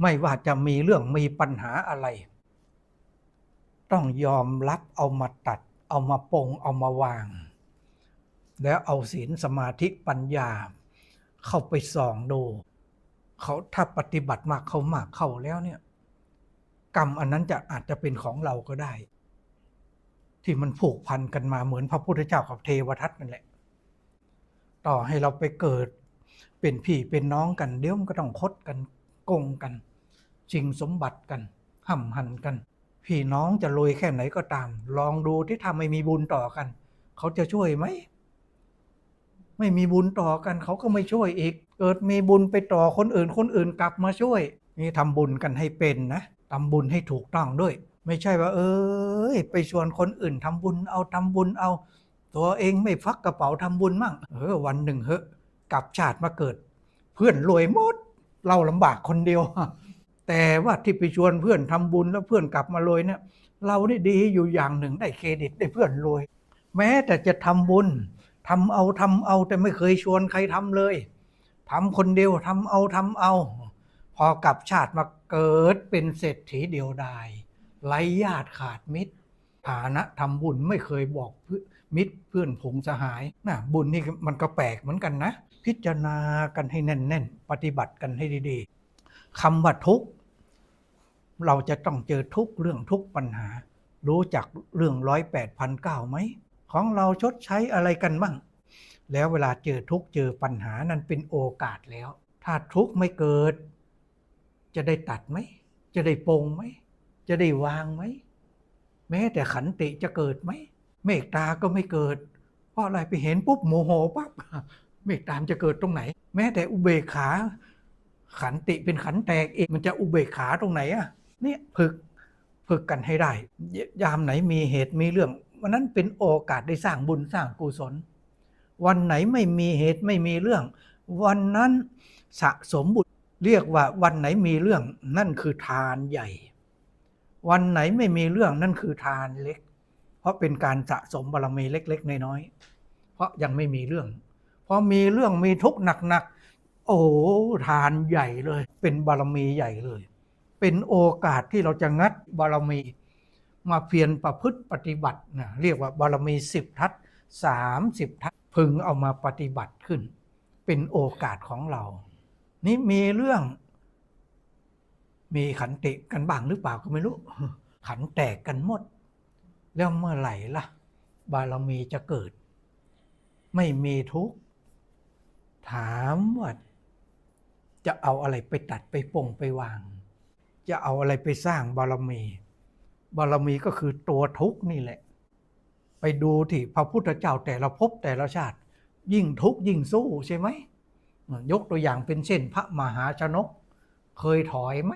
ไม่ว่าจะมีเรื่องมีปัญหาอะไร ต้องยอมรับเอามาตัด เอามาปงเอามาวาง แล้วเอาศีลสมาธิปัญญา เข้าไปส่องดู เขาถ้าปฏิบัติมากเขามากเข้าแล้วเนี่ย กรรมอันนั้นจะอาจจะเป็นของเราก็ได้ ที่มันผูกพันกันมาเหมือนพระพุทธเจ้ากับเทวทัตนั่นแหละ ต่อให้เราไปเกิดเป็นพี่เป็นน้องกันเดี๋ยวมันก็ต้องคดกัน โกงกันชิงสมบัติกันห่ำหันกัน พี่น้องจะรวยแค่ไหนก็ตาม ลองดูที่ทำไม่มีบุญต่อกัน เขาจะช่วยไหม ไม่มีบุญต่อกันเขาก็ไม่ช่วยอีก เกิดมีบุญไปต่อคนอื่นคนอื่นกลับมาช่วย นี่ทำบุญกันให้เป็นนะทำบุญให้ถูกต้องด้วย ไม่ใช่ว่า เอ้ยไปชวนคนอื่นทำบุญเอาทำบุญเอา ตัวเองไม่ฟักกระเป๋าทำบุญมั่งเออวันหนึ่งเฮ้กลับชาติมาเกิด เพื่อนรวยหมด เราลำบากคนเดียว แต่ว่าที่ไปชวนเพื่อนทำบุญแล้วเพื่อนกลับมารวยเนี่ย เรานี่ดีอยู่อย่างหนึ่งได้เครดิตได้เพื่อนรวย แม้แต่จะทำบุญทำเอาทำเอาแต่ไม่เคยชวนใครทำเลยทำคนเดียวทำเอาทำเอา พอกลับชาติมาเกิดเป็นเศรษฐีเดียวดายไร้ญาติขาดมิตรฐานะทำบุญไม่เคยบอกเพื่อ มิตรเพื่อนผงสหายนะบุญนี่มันก็แปลกเหมือนกันนะ พิจารณากันให้แน่น ๆ ปฏิบัติกันให้ดีๆคำว่าทุกข์เราจะต้องเจอทุกเรื่องทุกปัญหา รู้จักเรื่องร้อยแปดพันเก้าไหม ของเราชดใช้อะไรกันบ้าง แล้วเวลาเจอทุกเจอปัญหานั้นเป็นโอกาสแล้ว ถ้าทุกไม่เกิด จะได้ตัดไหม จะได้ปงไหม จะได้วางไหม แม้แต่ขันติจะเกิดไหม เมตตาก็ไม่เกิด เพราะอะไรไปเห็นปุ๊บโมโหปั๊บเมตตามจะเกิดตรงไหน แม้แต่อุเบกขา ขันติเป็นขันแตกเองมันจะอุเบกขาตรงไหนอะเนี่ยฝึกฝึกกันให้ได้ ยามไหนมีเหตุมีเรื่องวันนั้นเป็นโอกาสได้สร้างบุญสร้างกุศล วันไหนไม่มีเหตุไม่มีเรื่อง วันนั้นสะสมบุญเรียกว่าวันไหนมีเรื่องนั่นคือทานใหญ่ วันไหนไม่มีเรื่องนั่นคือทานเล็ก เพราะเป็นการสะสมบารมีเล็ก ๆ น้อยๆเพราะยังไม่มีเรื่อง พอมีเรื่องมีทุกข์หนักๆโอ้โหทานใหญ่เลย เป็นบารมีใหญ่เลย เป็นโอกาสที่เราจะงัดบารมี มาเพียรประพฤติปฏิบัตินะเรียกว่าบารมีสิบทัศสามสิบทัศพึงเอามาปฏิบัติขึ้น เป็นโอกาสของเรา นี่มีเรื่อง มีขันติกันบ้างหรือเปล่าก็ไม่รู้ ขันแตกกันหมด แล้วเมื่อไหร่ล่ะ บารมีจะเกิด ไม่มีทุกข์ ถามว่าจะเอาอะไรไปตัดไปปงไปวาง จะเอาอะไรไปสร้างบารมี บารมีก็คือตัวทุกข์นี่แหละ ไปดูที่พระพุทธเจ้าแต่ละภพแต่ละชาติ ยิ่งทุกข์ยิ่งสู้ใช่ไหมยกตัวอย่างเป็นเช่นพระมหาชนก เคยถอยไหม